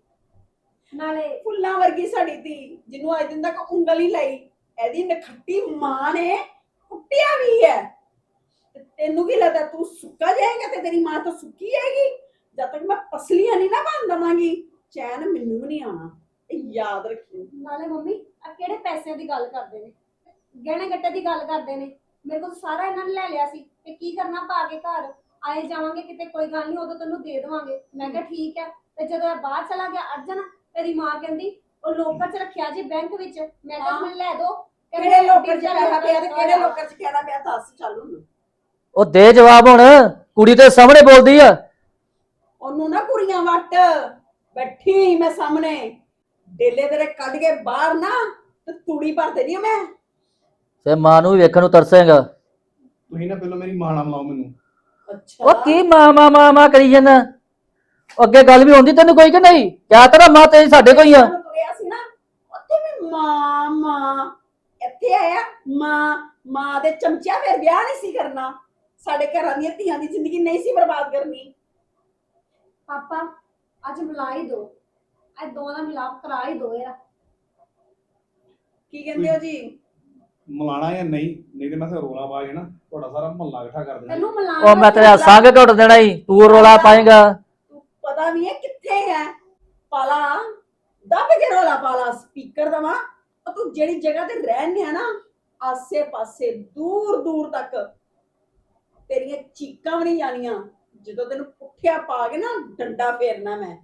Speaker 4: ਨਾਲੇ
Speaker 3: ਫੁੱਲਾਂ ਵਰਗੀ ਸਾਡੀ ਧੀ ਜਿਹਨੂੰ ਅੱਜ ਦਿਨ ਤੱਕ ਉਂਗਲ ਹੀ ਲਈ ਇਹਦੀ ਨਖੱਟੀ ਮਾਂ ਨੇ ਕੁੱਟਿਆ ਵੀ ਹੈ। ਤੇ ਤੈਨੂੰ ਕੀ ਲੱਗਦਾ ਤੂੰ ਸੁੱਕਾ ਜਾਏਗਾ ਤੇ ਤੇਰੀ ਮਾਂ ਤਾਂ ਸੁੱਕੀ ਆਏਗੀ? ਜਦ ਤੱਕ ਮੈਂ ਪਸਲੀਆਂ ਨਹੀਂ ਨਾ ਬਣ ਦਵਾਂਗੀ ਚੈਨ ਮੈਨੂੰ ਵੀ ਨਹੀਂ ਆਉਣਾ। ਇਹ ਯਾਦ ਰੱਖੀ।
Speaker 4: ਨਾਲੇ ਮੰਮੀ ਆ ਕਿਹੜੇ ਪੈਸਿਆਂ ਦੀ ਗੱਲ ਕਰਦੇ ਨੇ? ਗਹਿਣੇ ਗੱਟੇ ਦੀ ਗੱਲ ਕਰਦੇ ਨੇ। ਮੇਰੇ ਕੋਲ ਸਾਰਾ ਇਹਨਾਂ ਨੇ ਲੈ ਲਿਆ ਸੀ। ਤੇ ਕੀ ਕਰਨਾ ਪਾ ਕੇ ਘਰ? ਆਏ ਜਾਵਾਂਗੇ ਕਿਤੇ ਕੋਈ ਗੱਲ ਨਹੀਂ ਉਦੋਂ ਤੈਨੂੰ ਦੇ ਦੇਵਾਂਗੇ। ਮੈਂ ਕਿਹਾ ਠੀਕ ਹੈ। ਤੇ ਜਦੋਂ ਇਹ ਬਾਹਰ ਚਲਾ ਗਿਆ ਅਰਜਨ ਤੇਰੀ ਮਾਂ ਕਹਿੰਦੀ ਉਹ ਲੋਕਰ 'ਚ ਰੱਖਿਆ ਜੀ ਬੈਂਕ ਵਿੱਚ। ਮੈਂ ਕਿਹਾ
Speaker 3: ਹਾਂ।
Speaker 4: ਮੈਨੂੰ ਲੈ ਦੋ।
Speaker 3: ਕਿਹੜੇ ਲੋਕਰ ਚ ਪੈਸਾ ਪਿਆ ਤੇ ਕਿਹੜੇ ਲੋਕਰ ਚ ਕਿਹੜਾ ਪਿਆ ਦੱਸ ਚੱਲ ਹੁਣ
Speaker 1: ਉਹ ਦੇ ਜਵਾਬ ਹੁਣ। ਕੁੜੀ ਤੇ ਸਾਹਮਣੇ ਬੋਲਦੀ ਆ।
Speaker 3: ਉਹਨੂੰ ਨਾ ਕੁੜੀਆਂ ਵੱਟ। ਬੈਠੀ ਹੋਈ ਮੈਂ ਸਾਹਮਣੇ। ਡੇਲੇ ਤੇਰੇ ਕੱਢ ਕੇ ਬਾਹਰ ਨਾ ਤੇ ਤੂੜੀ ਭਰ ਦੇਣੀ ਆ ਮੈਂ।
Speaker 1: ਤੇ ਮਾਂ ਨੂੰ ਵੀ ਵੇਖਣ ਨੂੰ ਤਰਸੇਗਾ।
Speaker 2: ਤੁਸੀਂ ਨਾ ਪਹਿਲਾਂ ਮੇਰੀ ਮਾਂ ਨਾਲ ਮਿਲਾਓ ਮੈਨੂੰ।
Speaker 3: ਅੱਛਾ।
Speaker 1: ਉਹ ਕੀ ਮਾਂ ਮਾਂ ਮਾਂ ਮਾਂ ਕਰੀ ਜਾਂਦਾ? ਅੱਗੇ ਗੱਲ ਵੀ ਹੁੰਦੀ ਤੈਨੂੰ ਕੋਈ ਕਿ ਨਹੀਂ? ਕਿਆ ਤੇਰਾ ਮਾਂ ਤੇਰੀ ਸਾਡੇ ਕੋਈ ਆ?
Speaker 3: ਜਦੋਂ ਤੁਰਿਆ ਸੀ ਨਾ ਉੱਥੇ ਵੀ ਮਾਂ ਮਾਂ ਇੱਥੇ ਆਇਆ ਮਾਂ ਮਾਂ ਦੇ ਚਮਚਿਆਂ ਫਿਰ ਵਿਆਹ ਨਹੀਂ ਸੀ ਕਰਨਾ। ਸਾਡੇ ਘਰਾਂ ਦੀਆਂ ਧੀਆਂ ਦੀ ਜ਼ਿੰਦਗੀ ਨਹੀਂ ਸੀ ਬਰਬਾਦ ਕਰਨੀ।
Speaker 4: ਪਾਪਾ ਅੱਜ ਮਿਲਾ ਹੀ ਦੋ। ਅੱਜ ਦੋ ਦਾ ਮਿਲਾਪ ਕਰਾ ਹੀ ਦੋ ਯਾਰ।
Speaker 3: ਕੀ ਕਹਿੰਦੇ ਹੋ ਜੀ?
Speaker 2: ਮਿਲਾਣਾ ਜਾਂ ਨਹੀਂ ਨਹੀਂ ਤੇ ਮੈਂ ਫਿਰ ਰੋਲਾ ਪਾ ਕੇ ਨਾ ਤੁਹਾਡਾ ਸਾਰਾ ਮਹੱਲਾ ਇਕੱਠਾ ਕਰ ਦੇਣਾ।
Speaker 4: ਤੈਨੂੰ
Speaker 1: ਉਹ ਮੈਂ ਤੇਰਾ ਸੰਗ ਘੁੱਟ ਦੇਣਾ ਹੀ ਤੂੰ ਰੋਲਾ ਪਾਏਗਾ।
Speaker 3: ਤੂੰ ਪਤਾ ਨਹੀਂ ਹੈ ਕਿੱਥੇ ਹੈ। ਪਾਲਾ ਦੱਬ ਕੇ ਰੋਲਾ ਪਾਲਾ ਸਪੀਕਰ ਦਵਾ। ਉਹ ਤੂੰ ਜਿਹੜੀ ਜਗ੍ਹਾ ਤੇ ਰਹਿੰਦੇ ਆ ਨਾ ਆਸੇ ਪਾਸੇ ਦੂਰ ਦੂਰ ਤੱਕ ਤੇਰੀਆਂ ਚੀਕਾਂ ਵੀ ਨਹੀਂ ਜਾਣੀਆਂ। ਜਦੋਂ ਤੈਨੂੰ ਪੁੱਠਿਆ ਪਾ ਕੇ ਨਾ ਡੰਡਾ ਫੇਰਨਾ ਮੈਂ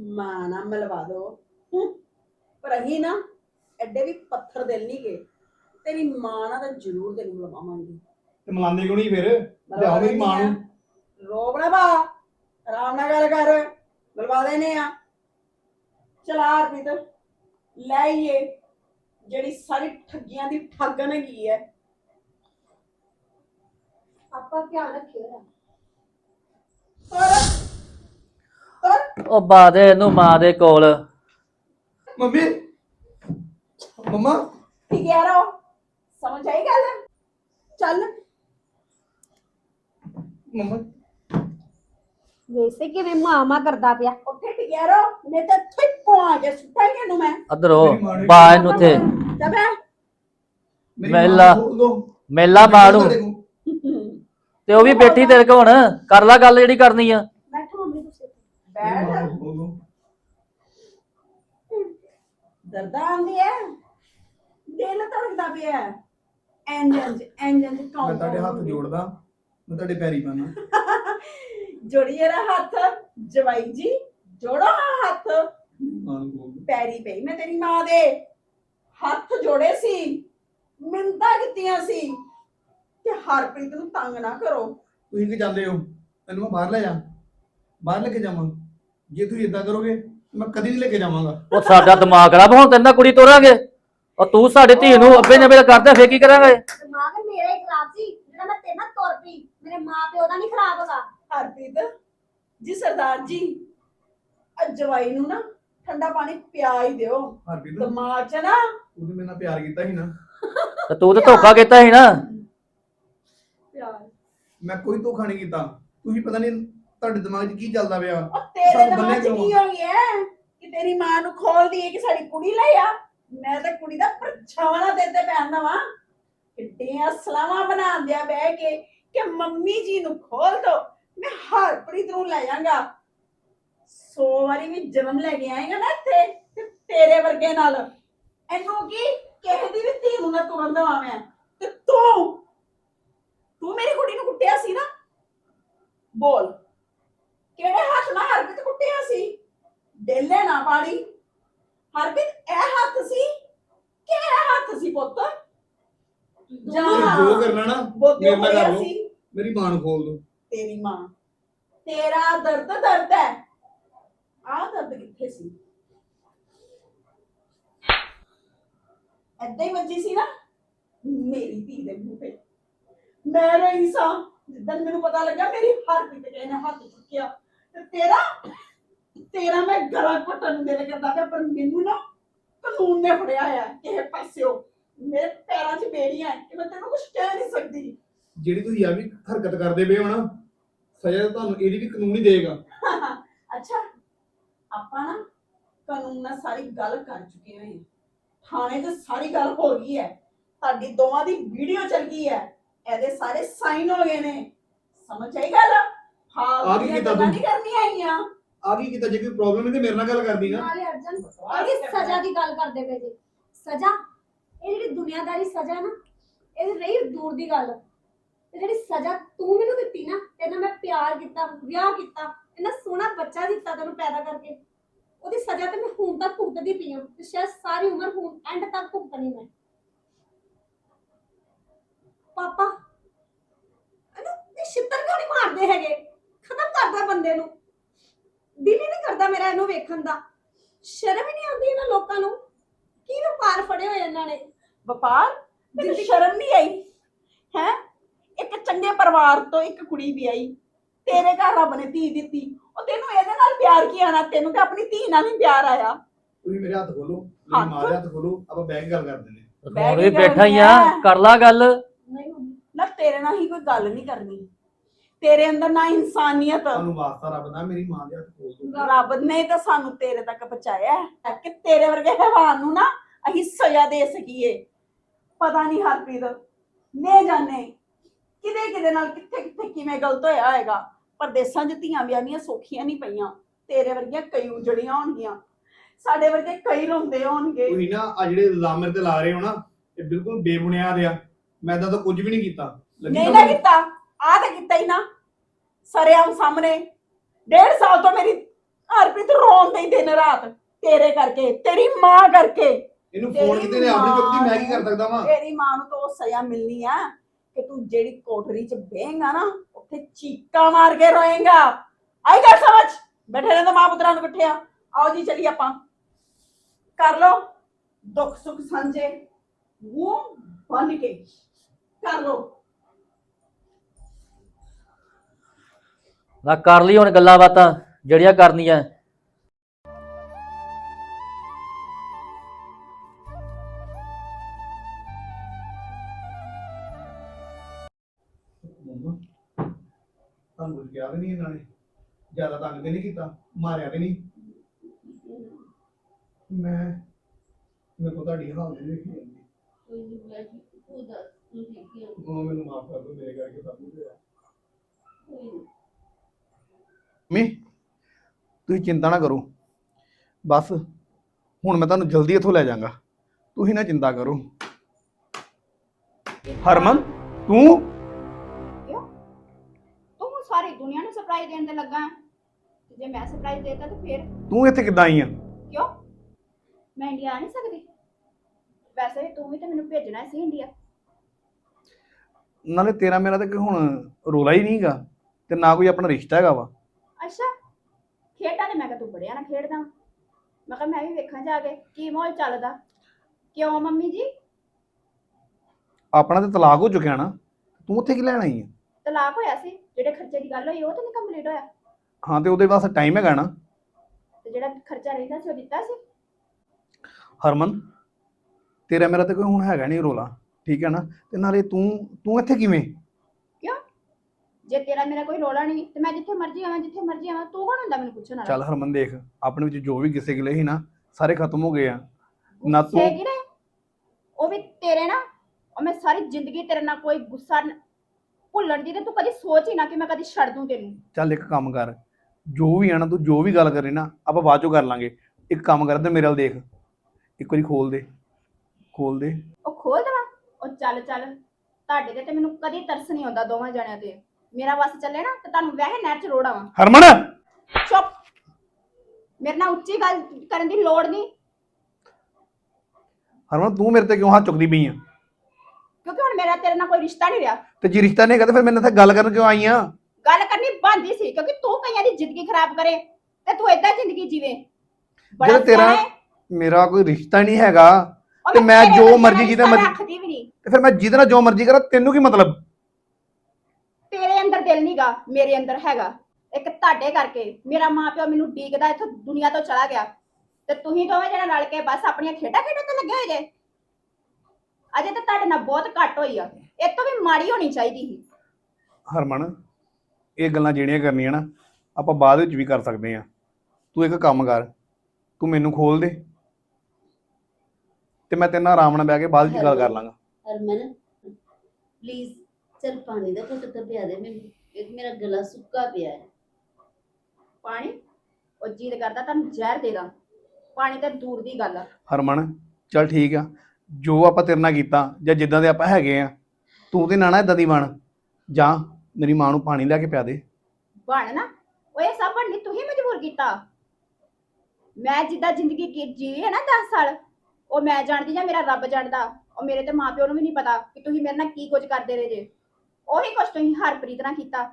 Speaker 3: ਮਾਂ ਨਾ ਮਿਲਵਾ ਦੋ। ਹੂੰ। ਪਰ ਅਹੀਂ ਨਾ ਐਡੇ ਵੀ ਪੱਥਰ ਦਿਲ ਨਹੀਂ ਗਏ। ਤੇਰੀ ਮਾਂ ਨਾਲ ਤਾਂ ਜ਼ਰੂਰ ਤੈਨੂੰ ਮਿਲਵਾਵਾਂਗੀ
Speaker 2: ਤੇ ਮਿਲਾਉਂਦੇ ਕਿਉਂ ਨਹੀਂ ਫਿਰ? ਲਿਆਓ ਮੇਰੀ ਮਾਂ ਨੂੰ
Speaker 3: ਰੋਬਣਾ ਬਾ ਆਰਾਮ ਨਾਲ ਗੱਲ ਕਰ। ਮਿਲਵਾ ਦੇਨੇ ਆ। ਚਲਾ ਅਰਪਿਤ ਲੈ ਆਈਏ। ਜਿਹੜੀ ਸਾਰੀ ਠੱਗੀਆਂ ਦੀ ਠੱਗਣ ਹੈਗੀ ਹੈ
Speaker 4: ਪਾਪਾ ਧਿਆਨ ਰੱਖਿਓ ਯਾਰ
Speaker 3: ਪਰ ਪਰ
Speaker 1: ਉਹ ਬਾਦੇ ਇਹਨੂੰ ਮਾਂ ਦੇ ਕੋਲ।
Speaker 2: Mummy mumma.
Speaker 3: ਠੀਕ ਹੈ? ਰੋ ਸਮਝ ਆਈ ਗੱਲ? ਚੱਲ।
Speaker 2: ਮੰਮਾ।
Speaker 4: ਵੈਸੇ ਕਿਵੇਂ ਮਾਮਾ ਕਰਦਾ ਪਿਆ?
Speaker 3: ਉੱਥੇ ਟਿਕਿਆ ਰੋ ਨਹੀਂ ਤਾਂ ਹੀ ਪਵਾ ਕੇ ਸੁੱਟਾਂਗੇ ਨੂੰ ਮੈਂ।
Speaker 1: ਅਧਰੋ
Speaker 2: ਮੇਰੀ ਮਾਂ ਨੇ-
Speaker 1: ਬਾ ਇਹਨੂੰ ਤੇ
Speaker 3: ਤਬੇ
Speaker 2: ਮੇਰੀ ਨੂੰ।
Speaker 1: ਮੇਲਾ ਮਾਂ ਨੂੰ।
Speaker 2: ਤੁਹਾਡੇ ਕੋਲ।
Speaker 1: ਤੇ ਉਹ ਵੀ ਬੈਠੀ ਤੇਰੇ ਕੋਲ ਹੁਣ। ਕਰ ਲੈ ਗੱਲ ਜਿਹੜੀ ਕਰਨੀ ਆ।
Speaker 4: ਬੈਠੋ ਮੰਮੀ ਤੁਸੀਂ।
Speaker 2: ਮੇਰੀ ਮਾਂ
Speaker 3: ਬੈਠ।
Speaker 2: ਨੂੰ ਖੋਲ ਦਿਓ।
Speaker 3: ਦਰਦਾਂ ਆਉਂਦੀ ਹੈ ਦਿਲ ਧੜਕਦਾ ਪਿਆ। ਹੈ। ਇੰਜ ਇੰਜ ਇੰਜ ਇੰਜ ਕੌਂ
Speaker 2: ਮੈਂ ਤੁਹਾਡੇ ਹੱਥ ਜੋੜਦਾ ਮੈਂ ਤੁਹਾਡੇ ਪੈਰੀ ਪੈਣਾ
Speaker 3: ਜੋੜੀਏ ਰਾ ਹੱਥ ਜਵਾਈ ਜੀ ਜੋੜੋ ਹਾਂ ਹੱਥ। ਪੈਰੀ ਪਈ ਮੈਂ ਤੇਰੀ ਮਾਂ ਦੇ ਹੱਥ ਜੋੜੇ ਸੀ ਮਿੰਤਾ ਕੀਤੀਆਂ ਸੀ। ਕਿ ਹਰਪ੍ਰੀਤ ਨੂੰ ਤੰਗ ਨਾ ਕਰੋ।
Speaker 2: ਤੁਸੀਂ ਕਿ ਜਾਂਦੇ ਹੋ? ਤੈਨੂੰ ਮੈਂ ਬਾਹਰ ਲੈ ਜਾ ਬਾਹਰ ਲੈ ਕੇ ਜਾਵਾਂ। ਜੇ ਤੁਸੀਂ ਇਦਾਂ ਕਰੋਗੇ ਮੈਂ ਕਦੀ ਨਹੀਂ ਲੈ ਕੇ ਜਾਵਾਂਗਾ।
Speaker 1: ਉਹ ਸਾਡਾ ਦਿਮਾਗ ਖਰਾਬ ਹੁਣ ਤੈਨੂੰ ਕੁੜੀ ਤੋਰਾਂਗੇ। ਉਹ ਤੂੰ ਸਾਡੇ ਧੀ ਨੂੰ ਅੱਬੇ ਨਵੇਂ ਕਰਦੇ ਫੇਰ ਕੀ ਕਰਾਂਗੇ?
Speaker 4: ਦਿਮਾਗ ਮੇਰਾ ਹੀ ਖਰਾਬ ਸੀ ਜਿਹੜਾ ਮੈਂ ਤੇਰੇ ਨਾਲ ਤੁਰ ਪਈ ਮੇਰੇ ਮਾਂ ਪਿਓ ਦਾ ਨਹੀਂ ਖਰਾਬ ਹੋਗਾ।
Speaker 3: ਹਰਪ੍ਰੀਤ ਜੀ ਸਰਦਾਰ ਜੀ ਅੱਜ ਜਵਾਈ ਨੂੰ ਨਾ ਠੰਡਾ ਪਾਣੀ ਪਿਆ ਹੀ ਦਿਓ।
Speaker 2: ਹਰਪ੍ਰੀਤ।
Speaker 3: ਦਿਮਾਗ 'ਚ ਨਾ।
Speaker 2: ਉਹਨੇ ਮੇਰੇ ਨਾਲ ਪਿਆਰ ਕੀਤਾ ਸੀ ਨਾ।
Speaker 1: ਤੇ ਤੂੰ ਤੇ ਧੋਖਾ ਕੀਤਾ ਸੀ ਨਾ।
Speaker 3: ਪਿਆਰ।
Speaker 2: ਮੈਂ ਕੋਈ ਧੋਖਾ ਨਹੀਂ ਕੀਤਾ। ਤੁਸੀਂ ਪਤਾ ਨਹੀਂ ਤੁਹਾਡੇ ਦਿਮਾਗ 'ਚ ਕੀ ਚੱਲਦਾ ਪਿਆ।
Speaker 3: ਉਹ ਤੇਰੇ
Speaker 2: ਸਾਨੂੰ
Speaker 3: ਦਿਮਾਗ 'ਚ
Speaker 2: ਬੰਨਿਆ
Speaker 3: ਕੀ ਹੋ? ਗਿਆ ਕਿ ਤੇਰੀ ਮਾਂ ਨੂੰ ਖੋਲ ਦਈਏ ਕਿ ਸਾਡੀ ਕੁੜੀ ਲੈ ਆ? ਮੈਂ ਤਾਂ ਕੁੜੀ ਦਾ ਪਰਛਾਵਾਂ ਦੇ ਤੇ ਪੈਣ ਵਾ ਕਿੱਡੀਆਂ ਸਲਾਵਾਂ ਬਣਾਉਂਦਿਆ ਬਹਿ ਕੇ ਕਿ ਮੰਮੀ ਜੀ ਨੂੰ ਖੋਲ ਦੋ। ਮੈਂ ਹਰਪ੍ਰੀਤ ਨੂੰ ਲੈ ਜਾਵਾਂਗਾ। ਸੋ ਵਾਰੀ ਵੀ ਜਨਮ ਲੈ ਕੇ ਆਏਗਾ ਨਾ ਇੱਥੇ, ਤੇ ਤੇਰੇ ਵਰਗੇ ਨਾਲ। ਇਹਨੂੰ ਕੀ ਕਿਸੇ ਦੀ ਵੀ ਧੀ ਨੂੰ ਨਾ ਤੁਰਨ ਦੇਵਾਂ ਮੈਂ। ਤੇ ਤੂੰ ਤੂੰ ਮੇਰੀ ਕੁੜੀ ਨੂੰ ਕੁੱਟਿਆ ਸੀ ਨਾ? ਬੋਲ। ਕਿਹੜੇ ਹੱਥ ਨਾਲ ਹਰਪ੍ਰੀਤ ਕੁੱਟਿਆ ਸੀ? ਡੇਲੇ ਨਾ ਪਾੜੀ। ਹਰਪ੍ਰੀਤ ਇਹ ਹੱਥ ਸੀ? ਕਿ ਇਹ ਹੱਥ ਸੀ ਪੁੱਤ? ਜਾਂ
Speaker 2: ਤੁਸੀਂ ਜੋ ਕਰਨਾ ਨਾ
Speaker 3: ਬੋਤੇ
Speaker 2: ਮੇਰੇ ਨਾਲ ਕਰ।
Speaker 3: ਹੋਇਆ
Speaker 2: ਲਓ
Speaker 3: ਸੀ।
Speaker 2: ਮੇਰੀ ਮਾਂ ਨੂੰ ਖੋਲ ਦਿਓ
Speaker 3: ਤੇਰੀ ਮਾਂ। ਤੇਰਾ ਦਰਦ ਦਰਦ ਹੈ। ਆ ਦਰਦ ਕਿੱਥੇ ਸੀ? ਏਦਾਂ ਹੀ ਵੱਜੀ ਸੀ ਨਾ? ਮੇਰੀ ਧੀ ਦੇ ਮੂੰਹ ਤੇ। ਮੈਂ ਰਹੀ ਸਾਂ ਜਿੱਦਾਂ ਮੈਨੂੰ ਪਤਾ ਲੱਗਾ ਮੇਰੀ ਹਰ ਪਿੱਤ ਕੇ ਨੇ ਹੱਥ ਚੁੱਕਿਆ। ਤੇ ਤੇਰਾ ਤੇਰਾ ਮੈਂ ਗਲਾ ਘੁੱਟਣ ਨੂੰ ਦਿਲ ਕਰਦਾ ਪਿਆ ਪਰ ਮੈਨੂੰ ਨਾ ਕਾਨੂੰਨ ਨੇ ਫੜਿਆ ਆ ਕਿਸੇ ਪਾਸਿਓ। ਮੇਰੇ ਪੈਰਾਂ 'ਚ ਬੇੜੀਆਂ ਹੈ ਕਿ ਮੈਂ ਤੈਨੂੰ ਕੁਝ ਕਹਿ ਨਹੀਂ ਸਕਦੀ।
Speaker 2: ਜਿਹੜੀ ਤੁਸੀਂ ਆ ਵੀ ਹਰਕਤ ਕਰਦੇ ਪਏ ਹੋ ਨਾ ਸਜ਼ਾ ਤਾਂ ਤੁਹਾਨੂੰ ਇਹਦੀ ਵੀ ਕਾਨੂੰਨ ਹੀ ਦੇਗਾ
Speaker 3: ਅੱਛਾ ਆਪਾਂ ਨਾ ਕਾਨੂੰਨ ਨਾਲ ਸਾਰੀ ਗੱਲ ਕਰ ਚੁੱਕੇ ਹੋਏ ਹਾਂ। ਥਾਣੇ 'ਚ ਸਾਰੀ ਗੱਲ ਹੋ ਗਈ ਹੈ। ਤੁਹਾਡੀ ਦੋਵਾਂ ਦੀ ਵੀਡੀਓ ਚੱਲ ਗਈ ਹੈ। ਇਹਦੇ ਸਾਰੇ ਸਾਈਨ ਹੋ ਗਏ ਨੇ। ਸਮਝ ਆਈ ਗੱਲ? ਹਾਂ
Speaker 2: ਆ ਗਈ ਕਿੱਦਾਂ ਤੂੰ?
Speaker 3: ਨਹੀਂ ਕਰਨੀ ਆਈਆਂ।
Speaker 2: ਆ ਕੀ ਕੀਤਾ? ਜੇ ਕੋਈ ਪ੍ਰੋਬਲਮ ਹੈ ਤੇ ਮੇਰੇ ਨਾਲ ਗੱਲ ਕਰਦੀ ਨਾ
Speaker 4: ਨਾਲੇ ਅਰਜਨ ਇਹਦੀ ਸਜ਼ਾ ਦੀ ਗੱਲ ਕਰਦੇ ਪਏ ਜੀ। ਸਜ਼ਾ, ਇਹ ਜਿਹੜੀ ਦੁਨੀਆਦਾਰੀ ਸਜ਼ਾ ਨਾ, ਇਹ ਰਹੀ ਦੂਰ ਦੀ ਗੱਲ। ਤੇ ਜਿਹੜੀ ਸਜ਼ਾ ਤੂੰ ਮੈਨੂੰ ਦਿੱਤੀ ਨਾ ਤੇਨਾਂ ਮੈਂ ਪਿਆਰ ਕੀਤਾ, ਵਿਆਹ ਕੀਤਾ ਇਹਨਾਂ ਸੋਹਣਾ ਬੱਚਾ ਦਿੱਤਾ ਤੈਨੂੰ ਪੈਦਾ ਕਰਕੇ। ਉਹਦੀ ਸਜ਼ਾ ਤੇ ਮੈਂ ਹੁਣ ਤੱਕ ਭੁਗਤਦੀ ਪਈ ਹਾਂ। ਤੇ ਸ਼ਾਇਦ ਸਾਰੀ ਉਮਰ ਹੁਣ ਐਂਡ ਤੱਕ ਭੁਗਤਣੀ ਮੈਂ। ਪਾਪਾ, ਇਹਨੂੰ ਇਹ ਛਿੱਤਰ ਕਿਉਂ ਨਹੀਂ ਮਾਰਦੇ ਹੈਗੇ? ਖਤਮ ਕਰਦਾ ਬੰਦੇ ਨੂੰ। ਦਿਲ ਹੀ ਨਹੀਂ ਕਰਦਾ ਮੇਰਾ ਇਹਨੂੰ ਵੇਖਣ ਦਾ। ਸ਼ਰਮ ਹੀ ਨਹੀਂ ਆਉਂਦੀ ਇਹਨਾਂ ਲੋਕਾਂ ਨੂੰ। ਕੀ ਵਪਾਰ ਫੜੇ ਹੋਏ ਇਹਨਾਂ ਨੇ?
Speaker 3: ਵਪਾਰ? ਤੈਨੂੰ ਸ਼ਰਮ ਨਹੀਂ ਆਈ। ਹੈ? ਇੱਕ ਚੰਗੇ ਪਰਿਵਾਰ ਤੋਂ ਇੱਕ ਕੁੜੀ ਵੀ ਆਈ ਤੇਰੇ ਘਰ ਰੱਬ ਨੇ ਧੀ ਦਿੱਤੀ। ਉਹ ਤੈਨੂੰ ਇਹਦੇ ਨਾਲ ਪਿਆਰ ਕੀ ਆਣਾ? ਤੈਨੂੰ ਤੇ ਆਪਣੀ ਧੀ ਨਾਲ ਹੀ ਪਿਆਰ ਆਇਆ।
Speaker 2: ਤੁਸੀਂ ਮੇਰੇ ਹੱਥ ਖੋਲੋ ਮੇਰੀ ਮਾਂ
Speaker 3: ਹੱਥ?
Speaker 2: ਦੇ ਹੱਥ ਖੋਲੋ ਆਪਾਂ ਬੈਗ ਗੱਲ ਕਰਦੇ ਨੇ।
Speaker 1: ਹੁਣ ਵੀ ਬੈਠਾ ਹੀ ਆ। ਕਰ ਲਾ ਗੱਲ।
Speaker 4: ਨਹੀਂ
Speaker 3: ਨਾ ਤੇਰੇ ਨਾਲ ਹੀ ਕੋਈ ਗੱਲ ਨਹੀਂ ਕਰਨੀ। ਤੇਰੇ ਅੰਦਰ ਨਾ ਇਨਸਾਨੀਅਤ।
Speaker 2: ਤੁਹਾਨੂੰ ਵਾਸਤਾ ਰੱਬ ਦਾ ਮੇਰੀ ਮਾਂ ਦੇ ਹੱਥ ਖੋਲ ਦੋ।
Speaker 3: ਰੱਬ ਨੇ ਤਾਂ ਸਾਨੂੰ ਤੇਰੇ ਤੱਕ ਪਹੁੰਚਾਇਆ ਹੈ। ਕਿ ਤੇਰੇ ਵਰਗੇ ਹੈਵਾਨ ਨੂੰ ਨਾ ਅਸੀਂ ਸਜ਼ਾ ਦੇ ਸਕੀਏ। ਪਤਾ ਨਹੀਂ ਹਰਪ੍ਰੀਤ ਨੇ ਜਾਣੇ ਕਿਦੇ ਕਿਦੇ ਨਾਲ ਕਿੱਥੇ ਕਿੱਥੇ ਕਿਵੇਂ ਗਲਤ ਹੋਇਆ ਹੋਏਗਾ ਪਰਦੇਸਾਂ 'ਚ ਧੀਆਂ ਵਿਆਹੀਆਂ ਸੌਖੀਆਂ ਨਹੀਂ ਪਈਆਂ। ਤੇਰੇ ਵਰਗੀਆਂ ਕਈ ਉਜੜੀਆਂ ਹੋਣਗੀਆਂ। ਸਾਡੇ ਵਰਗੇ ਕਈ ਰੋਂਦੇ ਹੋਣਗੇ।
Speaker 2: ਤੁਸੀਂ ਨਾ ਆ ਜਿਹੜੇ ਇਲਜ਼ਾਮ ਮੇਰੇ ਤੇ ਲਾ ਰਹੇ ਹੋ ਨਾ ਇਹ ਬਿਲਕੁਲ ਬੇਬੁਨਿਆਦ ਆ। ਮੈਂ ਤਾਂ ਕੁਝ ਵੀ ਨਹੀਂ ਕੀਤਾ। ਲੱਗੀ
Speaker 3: ਨਹੀਂ ਨਾ
Speaker 2: ਤੁਹਾਨੂੰ?
Speaker 3: ਕੀਤਾ। ਆ ਤਾਂ ਕੀਤਾ ਹੀ ਨਾ। ਸਰਿਆਮ ਸਾਹਮਣੇ। ਡੇਢ ਸਾਲ ਤੋਂ ਮੇਰੀ ਹਰਪ੍ਰੀਤ ਰੋਂਦੇ ਹੀ ਦਿਨ ਰਾਤ। ਤੇਰੇ ਕਰਕੇ ਤੇਰੀ ਮਾਂ ਕਰਕੇ।
Speaker 2: ਇਹਨੂੰ ਫੋਨ ਕੀਤੇ ਨੇ ਆਪਣੀ ਚੁੱਕਦੀ ਮੈਂ ਕੀ ਕਰ ਸਕਦਾ ਵਾਂ?
Speaker 3: ਤੇਰੀ ਮਾਂ ਨੂੰ ਤਾਂ ਉਹ ਸਜ਼ਾ ਮਿਲਣੀ ਆ ਕਿ ਤੂੰ ਜਿਹੜੀ ਕੋਠਰੀ 'ਚ ਬਹੇਂਗਾ ਨਾ ਉੱਥੇ ਚੀਕਾਂ ਮਾਰ ਕੇ ਰੋਏਂਗਾ। ਆਈ ਗੱਲ ਸਮਝ? ਬੈਠੇ ਤਾਂ ਮਾਂ ਪੁੱਤਰਾਂ ਨੂੰ ਇਕੱਠੇ ਆ ਆਓ ਜੀ ਚਲੀ ਆਪਾਂ। ਕਰ ਲੋ ਦੁੱਖ ਸੁੱਖ ਸਾਂਝੇ। ਮੂੰਹ ਬੰਨ ਕੇ। ਕਰ ਲੋ
Speaker 1: ਨਾ ਕਰ ਲਈ ਹੁਣ ਗੱਲਾਂ ਬਾਤਾਂ ਜਿਹੜੀਆਂ ਕਰਨੀਆਂ।
Speaker 2: ਮੰਮਾ ਤੁਹਾਨੂੰ ਕੁਝ ਕਿਹਾ ਵੀ ਨਹੀਂ ਇਹਨਾਂ ਨੇ? ਜ਼ਿਆਦਾ ਤੰਗ ਤੇ ਨਹੀਂ ਕੀਤਾ? ਮਾਰਿਆ ਵੀ ਨਹੀਂ? ਮੈਂ ਮੇਰੇ ਕੋਲ ਤੁਹਾਡੀ ਹਾਲਤ ਨਹੀਂ ਜਾਂਦੀ ਉਹ ਮੈਨੂੰ ਮਾਫ ਕਰ ਦਿਓ ਮੇਰੇ ਕਰਕੇ ਸਭ ਕੁਝ ਹੋਇਆ। ਮੀ ਤੁਸੀਂ ਚਿੰਤਾ ਨਾ ਕਰੋ। ਬਸ ਹੁਣ ਮੈਂ ਤੁਹਾਨੂੰ ਜਲਦੀ ਇੱਥੋਂ ਲੈ ਜਾਵਾਂਗਾ। ਤੁਸੀਂ ਨਾ ਚਿੰਤਾ ਕਰੋ। ਹਰਮਨ ਤੂੰ?
Speaker 5: ਤੂੰ ਹੁਣ ਸਾਰੀ ਦੁਨੀਆ ਨੂੰ ਸਰਪ੍ਰਾਈਜ਼ ਦੇਣ ਤੇ ਲੱਗਾ ਹੈ। ਤੇ ਜੇ ਮੈਂ ਸਰਪ੍ਰਾਈਜ਼ ਦੇਤਾ ਤਾਂ ਫਿਰ?
Speaker 2: ਤੂੰ ਇੱਥੇ ਕਿੱਦਾਂ ਆਈ ਆ?
Speaker 5: ਕਿਉਂ? ਮੈਂ ਇੰਡੀਆ ਆ ਨਹੀਂ ਸਕਦੀ। ਵੈਸੇ ਤੂੰ ਵੀ ਤਾਂ ਮੈਨੂੰ ਭੇਜਣਾ ਸੀ ਇੰਡੀਆ।
Speaker 2: ਨਾਲੇ ਤੇਰਾ ਮੇਰਾ ਤਾਂ ਕੋਈ ਹੁਣ ਰੋਲਾ ਹੀ ਨਹੀਂਗਾ ਤੇ ਨਾ ਕੋਈ ਆਪਣਾ ਰਿਸ਼ਤਾ ਹੈਗਾ ਵਾ।
Speaker 5: ਅੱਛਾ ਖੇਡਾਂ ਤੇ ਮੈਂ ਕਿਹਾ ਤੂੰ ਬੜਿਆ ਨਾ ਖੇਡਦਾ। ਮੈਂ ਕਿਹਾ ਮੈਂ ਵੀ ਵੇਖਾਂ ਜਾ ਕੇ ਕੀ ਮਾਹੌਲ ਚੱਲਦਾ। ਕਿਉਂ ਮੰਮੀ ਜੀ?
Speaker 2: ਆਪਣਾ ਤੇ ਤਲਾਕ ਹੋ ਚੁੱਕਿਆ ਨਾ ਤੂੰ ਉੱਥੇ ਕੀ ਲੈਣ ਆਈ ਆ?
Speaker 5: ਤਲਾਕ ਹੋਇਆ ਸੀ ਜਿਹੜੇ ਖਰਚੇ ਦੀ ਗੱਲ ਹੋਈ ਉਹ ਤਾਂ ਨਹੀਂ ਕੰਪਲੀਟ ਹੋਇਆ।
Speaker 2: ਹਾਂ ਤੇ ਉਹਦੇ ਵਾਸਤੇ ਟਾਈਮ ਹੈਗਾ ਨਾ।
Speaker 5: ਤੇ ਜਿਹੜਾ ਖਰਚਾ ਰਹਿੰਦਾ ਸੀ ਉਹ ਦਿੱਤਾ ਸੀ।
Speaker 2: ਹਰਮਨ ਤੇਰਾ ਮੇਰਾ ਤਾਂ ਕੋਈ ਹੁਣ ਹੈਗਾ ਨਹੀਂ ਰੋਲਾ ਠੀਕ ਹੈ ਨਾ? ਤੇ ਨਾਲੇ ਤੂੰ ਤੂੰ ਇੱਥੇ ਕਿਵੇਂ?
Speaker 5: ਜੇ ਤੇਰਾ ਮੇਰਾ ਕੋਈ ਰੋਲਾ ਨਹੀਂ ਤੇ ਮੈਂ ਜਿੱਥੇ ਮਰਜ਼ੀ ਆਵਾਂ ਜਿੱਥੇ ਮਰਜ਼ੀ ਆਵਾਂ ਤੂੰ ਕੌਣ ਹੁੰਦਾ ਮੈਨੂੰ ਪੁੱਛਣ ਵਾਲਾ?
Speaker 2: ਚੱਲ ਹਰਮਨ ਦੇਖ ਆਪਣੇ ਵਿੱਚ ਜੋ ਵੀ ਕਿਸੇ ਗਿਲੇ ਸੀ ਨਾ ਸਾਰੇ ਖਤਮ ਹੋ ਗਏ ਆ। ਨਾ ਤੂੰ-
Speaker 5: ਗੁੱਸੇ ਕਿਹੜੇ ਉਹ ਵੀ ਤੇਰੇ ਨਾ ਉਹ ਮੈਂ ਸਾਰੀ ਜ਼ਿੰਦਗੀ ਤੇਰੇ ਨਾਲ ਕੋਈ ਗੁੱਸਾ ਨ- ਭੁੱਲਣ ਦੀ ਤੇ ਤੂੰ ਕਦੀ ਸੋਚ ਹੀ ਨਾ ਕਿ ਮੈਂ ਕਦੀ ਛੱਡ ਦੂੰ ਤੈਨੂੰ।
Speaker 2: ਚੱਲ ਇੱਕ ਕੰਮ ਕਰ ਜੋ ਵੀ ਆ ਨਾ ਤੂੰ ਜੋ ਵੀ ਗੱਲ ਕਰੇ ਨਾ ਆਪਾਂ ਬਾਅਦ ਚੋਂ ਕਰ ਲਾਂਗੇ। ਇੱਕ ਕੰਮ ਕਰ ਤੇ ਮੇਰੇ ਵੱਲ ਦੇਖ ਇੱਕ ਵਾਰੀ ਖੋਲ ਦੇ ਖੋਲ ਦੇ।
Speaker 5: ਉਹ ਖੋਲ ਦੇਵਾਂ? ਉਹ ਚੱਲ ਚੱਲ। ਤੁਹਾਡੇ ਤੇ ਤੇ ਮੈਨੂੰ ਕਦੀ ਤਰਸ ਨਹੀਂ ਆਉਂਦਾ ਦੋਵਾਂ ਜਣਿਆਂ ਤੇ। ਮੇਰਾ ਵਸ ਚੱਲੇ ਨਾ ਤੇ ਤੁਹਾਨੂੰ ਵੈਸੇ ਨੈਟ ਚ ਰੋੜ ਆਵਾਂ।
Speaker 2: ਹਰਮਨ?
Speaker 5: ਚੁੱਪ। ਮੇਰੇ ਨਾਲ ਉੱਚੀ ਗੱਲ ਕਰਨ ਦੀ ਲੋੜ ਨਹੀਂ।
Speaker 2: ਹਰਮਨ ਤੂੰ ਮੇਰੇ ਤੇ ਕਿਉਂ ਹੱਥ ਚੁੱਕਦੀ ਪਈ ਆ?
Speaker 5: ਕਿਉਂਕਿ ਹੁਣ ਮੇਰਾ ਤੇਰੇ ਨਾਲ ਕੋਈ ਰਿਸ਼ਤਾ ਨਹੀਂ ਰਿਹਾ।
Speaker 2: ਤੇ ਜੇ ਰਿਸ਼ਤਾ ਨਹੀਂ ਹੈਗਾ ਤੇ ਫਿਰ ਮੇਰੇ ਨਾਲ ਇੱਥੇ ਗੱਲ ਕਰਨ ਕਿਉਂ ਆਈ ਆ?
Speaker 5: ਗੱਲ ਕਰਨੀ ਬੰਦੀ ਸੀ ਕਿਉਂਕਿ ਤੂੰ ਕਈਆਂ ਦੀ ਜ਼ਿੰਦਗੀ ਖਰਾਬ ਕਰੇ ਤੇ ਤੂੰ ਏਦਾਂ ਜ਼ਿੰਦਗੀ ਜੀਵੇ। ਬੜਾ
Speaker 2: ਤੇਰਾ-
Speaker 5: ਸਿਆਣਾ ਹੈ।
Speaker 2: ਮੇਰਾ ਕੋਈ ਰਿਸ਼ਤਾ ਨਹੀਂ ਹੈਗਾ ਤੇ ਮੈਂ
Speaker 5: ਤੇਰੇ
Speaker 2: ਜੋ
Speaker 5: ਵਰਗੇ
Speaker 2: ਮਰਜ਼ੀ ਜਿਹਦੇ ਮਰਜ਼ੀ-
Speaker 5: ਰੱਖਦੀ ਵੀ ਨਹੀਂ।
Speaker 2: ਤੇ ਫਿਰ ਮੈਂ ਜਿਹਦੇ ਨਾਲ ਜੋ ਮਰਜ਼ੀ ਕਰਾਂ ਤੈਨੂੰ ਕੀ ਮਤਲਬ?
Speaker 5: ਅੰਦਰ ਦਿਲ ਨਹੀਂਗਾ ਮੇਰੇ ਅੰਦਰ ਹੈਗਾ। ਇੱਕ ਤੁਹਾਡੇ ਕਰਕੇ ਮੇਰਾ ਮਾਪਿਓ ਮੈਨੂੰ ਡੀਕਦਾ ਇੱਥੋਂ ਦੁਨੀਆ ਤੋਂ ਚਲਾ ਗਿਆ। ਤੇ ਤੁਸੀਂ ਦੋਵੇਂ ਜਣੇ ਰਲ ਕੇ ਬਸ ਆਪਣੀਆਂ ਖੇਡਾਂ ਖੇਡਣ ਤੇ ਲੱਗੇ ਹੋਏ ਜੇ। ਅਜੇ ਤਾਂ ਤੁਹਾਡੇ ਨਾਲ ਬਹੁਤ ਘੱਟ ਹੋਈ ਆ। ਇਹ ਤੋਂ ਵੀ ਮਾੜੀ ਹੋਣੀ ਚਾਹੀਦੀ ਸੀ।
Speaker 2: ਹਰਮਨ ਇਹ ਗੱਲਾਂ ਜਿਹੜੀਆਂ ਕਰਨੀਆਂ ਨਾ ਆਪਾਂ ਬਾਅਦ ਵਿੱਚ ਵੀ ਕਰ ਸਕਦੇ ਆ ਤੂੰ ਇੱਕ ਕੰਮ ਕਰ ਤੂੰ ਮੈਨੂੰ ਖੋਲ ਦੇ। ਤੇ ਮੈਂ ਤੇਰੇ ਨਾਲ ਆਰਾਮ ਨਾਲ ਬਹਿ ਕੇ ਬਾਅਦ ਵਿੱਚ ਗੱਲ ਕਰ ਲਾਂਗਾ।
Speaker 6: ਹਰਮਨ ਪਲੀਜ਼ ਚਲ ਪਾਣੀ ਦਾ ਘੁੱਟ ਤਾਂ ਪਿਆ ਦੇ ਮੈਨੂੰ। ਇੱਕ ਮੇਰਾ ਗਲਾ ਸੁੱਕਾ ਪਿਆ ਹੈ।
Speaker 5: ਪਾਣੀ? ਉਹ ਜੀਦ ਕਰਦਾ ਤੁਹਾਨੂੰ ਜ਼ਹਿਰ ਦੇ ਦਾਂ। ਪਾਣੀ ਤਾਂ ਦੂਰ ਦੀ ਗੱਲ ਆ।
Speaker 2: ਹਰਮਨ ਚੱਲ ਠੀਕ ਆ। ਜੋ ਆਪਾਂ ਤੇਰੇ ਨਾਲ ਕੀਤਾ ਜਾਂ ਜਿੱਦਾਂ ਦੇ ਆਪਾਂ ਹੈਗੇ ਆ ਤੂੰ ਤੇ ਨਾ ਨਾ ਇਦਾਂ ਦੀ ਬਣ। ਜਾਂ ਮੇਰੀ ਮਾਂ ਨੂੰ ਪਾਣੀ ਲੈ ਕੇ ਪਿਆ ਦੇ।
Speaker 5: ਬਣ ਨਾ। ਉਹ ਇਹ ਸਭ ਬਣਨੀ ਤੂੰ ਹੀ ਮਜਬੂਰ ਕੀਤਾ। ਮੈਂ ਜਿੱਦਾਂ ਜ਼ਿੰਦਗੀ ਕੀ ਜੀਵੀ ਹੈ ਨਾ 10 ਸਾਲ ਉਹ ਮੈਂ ਜਾਣਦੀ ਜਾਂ ਮੇਰਾ ਰੱਬ ਜਾਣਦਾ। ਉਹ ਮੇਰੇ ਤੇ ਮਾਪਿਓ ਨੂੰ ਵੀ ਨਹੀਂ ਪਤਾ ਕਿ ਤੁਸੀਂ ਮੇਰੇ ਨਾਲ ਕੀ ਕੁਝ ਕਰਦੇ ਰਹੇ ਜੇ। ਉਹੀ ਕੁਝ ਤੁਸੀਂ ਹਰਪ੍ਰੀਤ ਨਾਲ ਕੀਤਾ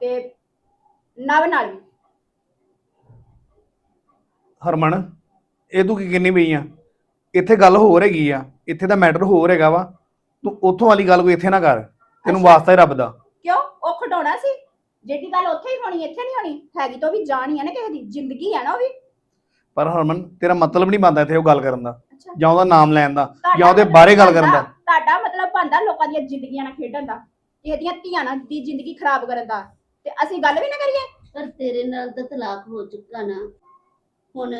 Speaker 5: ਤੇ ਨਵ ਨਾਲ ਵੀ।
Speaker 2: ਹਰਮਨ ਇਹ ਤੂੰ ਕੀ ਕਿੰਨੀ ਪਈ ਆ? ਇੱਥੇ ਗੱਲ ਹੋਰ ਹੈਗੀ ਆ। ਇੱਥੇ ਦਾ ਮੈਟਰ ਹੋਰ ਹੈਗਾ ਵਾ। ਤੂੰ ਉੱਥੋਂ ਵਾਲੀ ਗੱਲ ਕੋਈ ਇੱਥੇ ਨਾ ਕਰ। ਤੈਨੂੰ। ਵਾਸਤਾ ਹੀ ਰੱਬ ਦਾ।
Speaker 5: ਕਿਉਂ? ਉਹ ਖਡਾਉਣਾ ਸੀ। ਜਿਹੜੀ ਗੱਲ ਉੱਥੇ ਹੀ ਹੋਣੀ ਇੱਥੇ ਨਹੀਂ ਹੋਣੀ। ਹੈਗੀ ਤਾਂ ਉਹ ਵੀ ਜਾਣ ਹੀ ਆ ਨਾ ਕਿਸੇ ਦੀ। ਜ਼ਿੰਦਗੀ ਆ ਨਾ ਉਹ ਵੀ।
Speaker 2: ਪਰ ਹਰਮਨ ਤੇਰਾ ਮਤਲਬ ਨਹੀਂ ਬਣਦਾ ਇੱਥੇ ਉਹ ਗੱਲ ਕਰਨ ਦਾ।
Speaker 5: ਅੱਛਾ।
Speaker 2: ਜਾਂ ਉਹਦਾ ਨਾਮ ਲੈਣ ਦਾ ਜਾਂ ਉਹਦੇ ਬਾਰੇ ਗੱਲ ਕਰਨ
Speaker 5: ਬਣਦਾ-
Speaker 2: ਦਾ।
Speaker 5: ਤੁਹਾਡਾ ਮਤਲਬ ਬੰਦਾ ਲੋਕਾਂ ਦੀਆਂ ਜ਼ਿੰਦਗੀਆਂ ਨਾਲ ਖੇਡਣ ਦਾ ਕਿਸੇ ਦੀਆਂ ਧੀਆਂ ਨਾਲ ਦੀ ਜ਼ਿੰਦਗੀ ਖਰਾਬ ਕਰਨ ਦਾ। ਤੇ ਅਸੀਂ ਗੱਲ ਵੀ ਨਾ ਕਰੀਏ।
Speaker 6: ਪਰ ਤੇਰੇ ਨਾਲ ਤਾਂ ਤਲਾਕ ਹੋ ਚੁੱਕਾ ਨਾ। ਹੁਣ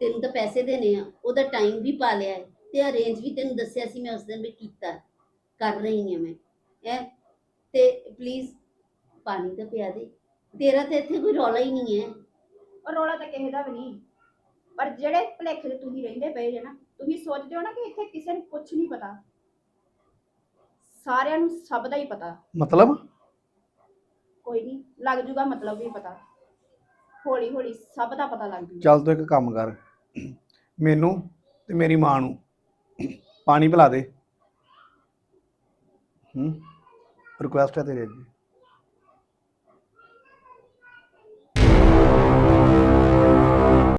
Speaker 6: ਤੈਨੂੰ ਤਾਂ ਪੈਸੇ ਦੇਣੇ ਆ ਉਹਦਾ ਟਾਈਮ ਵੀ ਪਾ ਲਿਆ ਹੈ। ਤੇ ਅਰੇਂਜ ਵੀ ਤੈਨੂੰ ਦੱਸਿਆ ਸੀ ਮੈਂ ਉਸ ਦਿਨ ਵੀ ਕੀਤਾ। ਕਰ ਰਹੀ ਹਾਂ ਮੈਂ। ਹੈ? ਤੇ ਪਲੀਜ਼ ਪਾਣੀ ਤਾਂ ਪਿਆ ਦੇ। ਤੇਰਾ ਤਾਂ ਇੱਥੇ ਕੋਈ ਰੌਲਾ ਹੀ ਨਹੀਂ ਹੈ।
Speaker 5: ਔਰ ਰੋਲਾ ਤਾਂ ਕਿਸੇ ਦਾ ਵੀ ਨਹੀਂ। ਪਰ ਜਿਹੜੇ ਭਲੇਖੇ 'ਚ ਤੁਸੀਂ ਰਹਿੰਦੇ ਪਏ ਜੇ ਨਾ ਤੁਸੀਂ ਸੋਚਦੇ ਹੋ ਨਾ ਕਿ ਇੱਥੇ ਕਿਸੇ ਨੂੰ ਕੁਝ ਨਹੀਂ ਪਤਾ। ਸਾਰਿਆਂ ਨੂੰ ਸਭ ਦਾ ਹੀ ਪਤਾ।
Speaker 2: ਮਤਲਬ?
Speaker 5: ਕੋਈ ਨਹੀਂ ਲੱਗ ਜੂਗਾ ਮਤਲਬ ਵੀ ਪਤਾ। ਹੌਲੀ ਹੌਲੀ ਸਭ ਦਾ ਪਤਾ ਲੱਗ ਜੂਗਾ।
Speaker 2: ਚੱਲ ਤੂੰ ਇੱਕ ਕੰਮ ਕਰ। ਮੈਨੂੰ ਤੇ ਮੇਰੀ ਮਾਂ ਨੂੰ ਪਾਣੀ ਪਿਲਾ ਦੇ। ਹੂੰ ਰਿਕੁਐਸਟ ਹੈ ਤੇਰੇ ਅੱਗੇ।